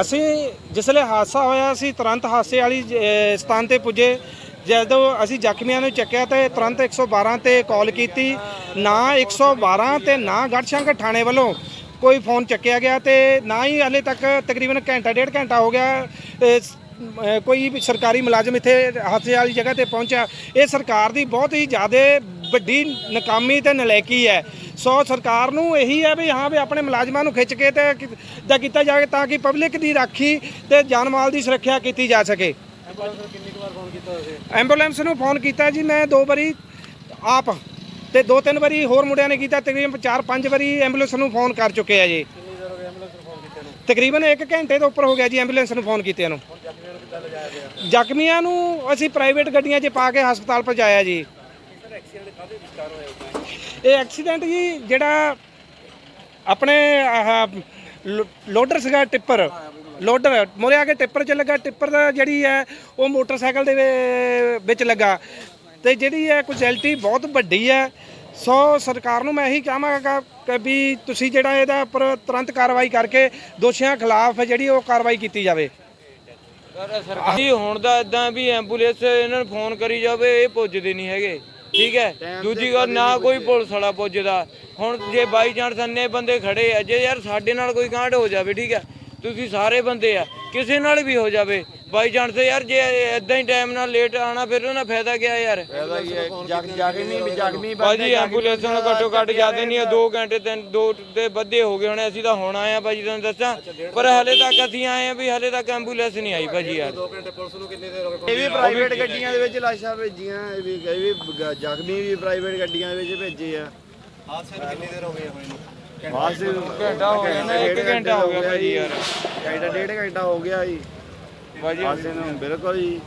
ਅਸੀਂ ਜਿਸਲੇ ਹਾਦਸਾ ਹੋਇਆ ਅਸੀਂ ਤੁਰੰਤ ਹਾਦਸੇ ਵਾਲੀ ਸਥਾਨ ਤੇ ਪੁੱਜੇ। ਜਦੋਂ ਅਸੀਂ ਜ਼ਖਮੀਆਂ ਨੂੰ ਚੱਕਿਆ ਤੇ ਤੁਰੰਤ 112 ਤੇ ਕਾਲ ਕੀਤੀ। ਨਾ 112 ਤੇ ਨਾ ਗੜਸ਼ੰਕ ਥਾਣੇ ਵੱਲੋਂ ਕੋਈ ਫੋਨ ਚੱਕਿਆ ਗਿਆ ਤੇ ਨਾ ਹੀ ਹਲੇ ਤੱਕ ਤਕਰੀਬਨ ਘੰਟਾ, ਡੇਢ ਘੰਟਾ ਹੋ ਗਿਆ ਕੋਈ ਸਰਕਾਰੀ ਮੁਲਾਜ਼ਮ ਇੱਥੇ ਹਾਦਸੇ ਵਾਲੀ ਜਗ੍ਹਾ ਤੇ ਪਹੁੰਚਿਆ। ਇਹ ਸਰਕਾਰ ਦੀ ਬਹੁਤ ਹੀ ਜ਼ਿਆਦਾ ਵੱਡੀ, ਨਾਕਾਮੀ ਤੇ ਨਲਾਇਕੀ ਹੈ। ਸੋ ਸਰਕਾਰ ਨੂੰ ਇਹੀ ਹੈ ਵੀ ਹਾਂ ਵੀ ਆਪਣੇ ਮੁਲਾਜ਼ਮਾਂ ਨੂੰ ਖਿੱਚ ਕੇ ਤੇ ਕਿ- ਦਾ ਕੀਤਾ ਜਾਵੇ ਤਾਂ ਕਿ ਪਬਲਿਕ ਦੀ ਰਾਖੀ ਤੇ ਜਾਨ ਮਾਲ ਦੀ ਸੁਰੱਖਿਆ ਕੀਤੀ ਜਾ ਸਕੇ। ਐਂਬੂਲੈਂਸ ਨੂੰ ਫੋਨ ਕੀਤਾ ਜੀ, ਮੈਂ ਦੋ ਵਾਰੀ ਆਪ ਤੇ ਦੋ ਤਿੰਨ ਵਾਰੀ ਹੋਰ ਮੁੰਡਿਆਂ ਨੇ ਕੀਤਾ, ਤਕਰੀਬਨ ਚਾਰ ਪੰਜ ਵਾਰੀ ਐਂਬੂਲੈਂਸ ਨੂੰ ਫੋਨ ਕਰ ਚੁੱਕੇ ਆ ਜੀ। ਤਕਰੀਬਨ 1 ਘੰਟੇ ਤੋਂ ਉੱਪਰ ਹੋ ਗਿਆ ਜੀ ਐਂਬੂਲੈਂਸ ਨੂੰ ਫੋਨ ਕੀਤਿਆਂ ਨੂੰ। ਜ਼ਖਮੀਆਂ ਨੂੰ ਅਸੀਂ ਪ੍ਰਾਈਵੇਟ ਗੱਡੀਆਂ 'ਚ ਪਾ ਕੇ ਹਸਪਤਾਲ ਪਹੁੰਚਾਇਆ ਜੀ। ਇਹ ਐਕਸੀਡੈਂਟ ਜੀ ਜਿਹੜਾ ਆਪਣੇ ਆਹ ਲੋਡਰ ਸੀਗਾ ਟਿੱਪਰ। ਲੋਡਰ ਮੋਰੇ ਆ ਕੇ ਟਿੱਪਰ 'ਚ ਲੱਗਾ ਟਿੱਪਰ ਦਾ ਜਿਹੜੀ ਹੈ ਉਹ ਮੋਟਰਸਾਈਕਲ ਦੇ ਵਿੱਚ ਲੱਗਾ। ਤੇ ਜਿਹੜੀ ਹੈ ਕੁਐਲਿਟੀ ਬਹੁਤ ਵੱਡੀ ਹੈ। ਸੋ ਸਰਕਾਰ ਨੂੰ ਮੈਂ ਇਹੀ ਕਹਾਂਗਾ ਕਿ ਵੀ ਤੁਸੀਂ ਜਿਹੜਾ ਇਹਦਾ ਉੱਪਰ ਤੁਰੰਤ ਕਾਰਵਾਈ ਕਰਕੇ ਦੋਸ਼ੀਆਂ ਖਿਲਾਫ ਜਿਹੜੀ ਉਹ ਕਾਰਵਾਈ ਕੀਤੀ ਜਾਵੇ। ਸਰ ਸਰਕਾਰੀ ਹੁਣ ਦਾ ਇਦਾਂ ਵੀ ਐਂਬੂਲੈਂਸ ਇਹਨਾਂ ਨੂੰ ਫੋਨ ਕਰੀ ਜਾਵੇ ਇਹ ਪੁੱਜਦੇ ਨਹੀਂ ਹੈਗੇ। ਠੀਕ ਹੈ? ਦੂਜੀ ਗੱਲ ਨਾ ਕੋਈ ਪੁਲਿਸ ਵਾਲਾ ਪੁੱਜਦਾ। ਹੁਣ ਜੇ ਬਾਈ ਚਾਂਸ ਅੰਨੇ ਬੰਦੇ ਖੜੇ ਆ ਜੇ ਯਾਰ ਸਾਡੇ ਨਾਲ ਕੋਈ ਕਾਂਡ ਹੋ ਜਾਵੇ ਠੀਕ ਹੈ? ਤੁਸੀਂ ਸਾਰੇ ਬੰਦੇ ਆ ਕਿਸੇ ਨਾਲ ਵੀ ਹੋ ਜਾਵੇ ਬਾਈ ਚਾਂਸ ਯਾਰ ਜੇ ਇਦਾਂ ਹੀ ਟਾਈਮ ਨਾਲ ਲੇਟ ਆਣਾ ਫਿਰ ਉਹਨਾਂ ਫਾਇਦਾ ਕੀ ਆ ਯਾਰ ਜ਼ਖਮੀ ਵੀ ਜ਼ਖਮੀ ਭਾਜੀ ਐਂਬੂਲੈਂਸ ਨੂੰ ਘੱਟੋ ਘੱਟ ਜਾਂਦੇ ਨਹੀਂ 2 ਘੰਟੇ ਤਿੰਨ ਦੋ ਦੇ ਵੱਧੇ ਹੋ ਗਏ ਹੁਣ ਅਸੀਂ ਤਾਂ ਹੁਣ ਆਏ ਆ ਭਾਜੀ ਤੁਹਾਨੂੰ ਦੱਸਾਂ। ਪਰ ਹਲੇ ਤੱਕ ਅਸੀਂ ਆਏ ਆ ਵੀ ਹਲੇ ਤੱਕ ਐਂਬੂਲੈਂਸ ਨਹੀਂ ਆਈ ਭਾਜੀ ਯਾਰ। ਇਹ ਵੀ ਪ੍ਰਾਈਵੇਟ ਗੱਡੀਆਂ ਦੇ ਵਿੱਚ ਲਾਸ਼ਾਂ ਭੇਜੀਆਂ ਇਹ ਵੀ ਇਹ ਵੀ ਗ- ਜ਼ਖਮੀ ਵੀ ਪ੍ਰਾਈਵੇਟ ਗੱਡੀਆਂ ਦੇ ਵਿੱਚ ਭੇਜੇ ਆ। ਹਾਦਸੇ ਕਿੰਨੇ ਦੇਰ ਹੋ ਗਏ ਘੰਟਾ ਹੋ ਗਿਆ ਨਾ, ਇੱਕ ਘੰਟਾ ਹੋ ਗਿਆ ਭਾਜੀ ਯਾਰ। ਘੰਟਾ ਡੇਢ ਘੰਟਾ ਹੋ ਗਿਆ ਜੀ। ਭਾਜੀ ਹਾਦਸੇ ਨੂੰ ਬਿਲਕੁਲ ਜੀ।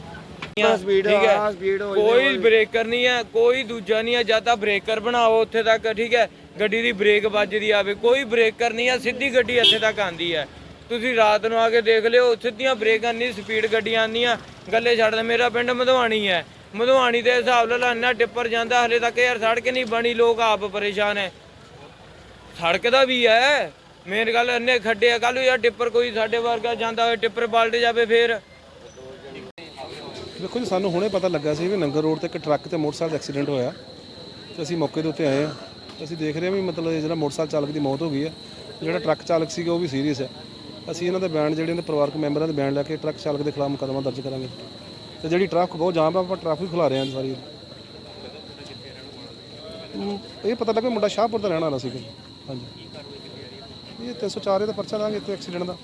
ਸਪੀਡ ਠੀਕ ਹੈ। ਆ ਸਪੀਡ ਹੋ ਕੋਈ ਬ੍ਰੇਕਰ ਨਹੀਂ ਹੈ ਕੋਈ ਦੂਜਾ ਨਹੀਂ ਹੈ ਜਾਂ ਤਾਂ ਬ੍ਰੇਕਰ ਬਣਾਓ ਉੱਥੇ ਤੱਕ ਠੀਕ ਹੈ। ਗੱਡੀ ਦੀ ਬ੍ਰੇਕ ਵੱਜਦੀ ਆਵੇ ਕੋਈ ਬ੍ਰੇਕਰ ਨਹੀਂ ਹੈ ਸਿੱਧੀ ਗੱਡੀ ਇੱਥੇ ਤੱਕ ਆਂਦੀ ਹੈ। ਤੁਸੀਂ ਰਾਤ ਨੂੰ ਆ ਕੇ ਦੇਖ ਲਿਓ ਸਿੱਧੀਆਂ ਬ੍ਰੇਕਾਂ ਨਹੀਂ ਸਪੀਡ ਗੱਡੀਆਂ ਆਉਂਦੀਆਂ। ਗੱਲੇ ਛੱਡ ਦੇ ਮੇਰਾ ਪਿੰਡ ਮਧਵਾਣੀ ਹੈ। ਮਧਵਾਣੀ ਦੇ ਹਿਸਾਬ ਨਾਲ ਇੰਨਾ ਟਿੱਪਰ ਜਾਂਦਾ ਹਲੇ ਤੱਕ ਯਾਰ ਸੜਕ ਨਹੀਂ ਬਣੀ ਲੋਕ ਆਪ ਪਰੇਸ਼ਾਨ ਹੈ। ਸੜਕ ਦਾ ਵੀ ਹੈ। ਮੇਨ ਗੱਲ ਇੰਨੇ ਖੱਡੇ ਆ ਕੱਲ ਯਾਰ ਟਿੱਪਰ ਕੋਈ ਸਾਡੇ ਵਰਗਾ ਜਾਂਦਾ ਹੋਵੇ, ਟਿੱਪਰ ਪਲਟ ਜਾਵੇ ਫੇਰ। ਦੇਖੋ ਜੀ, ਸਾਨੂੰ ਹੁਣੇ ਪਤਾ ਲੱਗਾ ਸੀ ਵੀ ਨੰਗਰ ਰੋਡ ਤੇ ਇੱਕ ਟਰੱਕ ਤੇ ਮੋਟਰਸਾਈਕਲ ਦਾ ਐਕਸੀਡੈਂਟ ਹੋਇਆ। ਤੇ ਅਸੀਂ ਮੌਕੇ ਦੇ ਉੱਤੇ ਆਏ ਆ ਅਸੀਂ ਦੇਖ ਰਹੇ ਹਾਂ ਵੀ ਮਤਲਬ ਇਹ ਜਿਹੜਾ ਮੋਟਰਸਾਈਕਲ ਚਾਲਕ ਦੀ ਮੌਤ ਹੋ ਗਈ ਹੈ। ਜਿਹੜਾ ਟਰੱਕ ਚਾਲਕ ਸੀਗਾ, ਉਹ ਵੀ ਸੀਰੀਅਸ ਹੈ। ਅਸੀਂ ਇਹਨਾਂ ਦੇ ਬਿਆਨ ਜਿਹੜੇ ਇਹਨਾਂ ਦੇ ਪਰਿਵਾਰਕ ਮੈਂਬਰਾਂ ਦੇ ਬਿਆਨ ਲੈ ਕੇ ਟਰੱਕ ਚਾਲਕ ਦੇ ਖਿਲਾਫ ਮੁਕੱਦਮਾ ਦਰਜ ਕਰਾਂਗੇ। ਤੇ ਜਿਹੜੀ ਟਰੱਕ ਬਹੁਤ ਜਾਮ ਆ, ਆਪਾਂ ਟ੍ਰੈਫਿਕ ਖੁਲਾ ਰਹੇ ਹਾਂ ਸਾਰੀ ਇਹ ਪਤਾ ਲੱਗਾ ਮੁੰਡਾ ਸ਼ਾਹਪੁਰ ਦਾ ਰਹਿਣ ਵਾਲਾ ਸੀਗਾ। ਹਾਂਜੀ। ਇਹ 304 ਦਾ ਪਰਚਾ ਲਾਂਗੇ ਇੱਥੇ ਐਕਸੀਡੈਂਟ ਦਾ।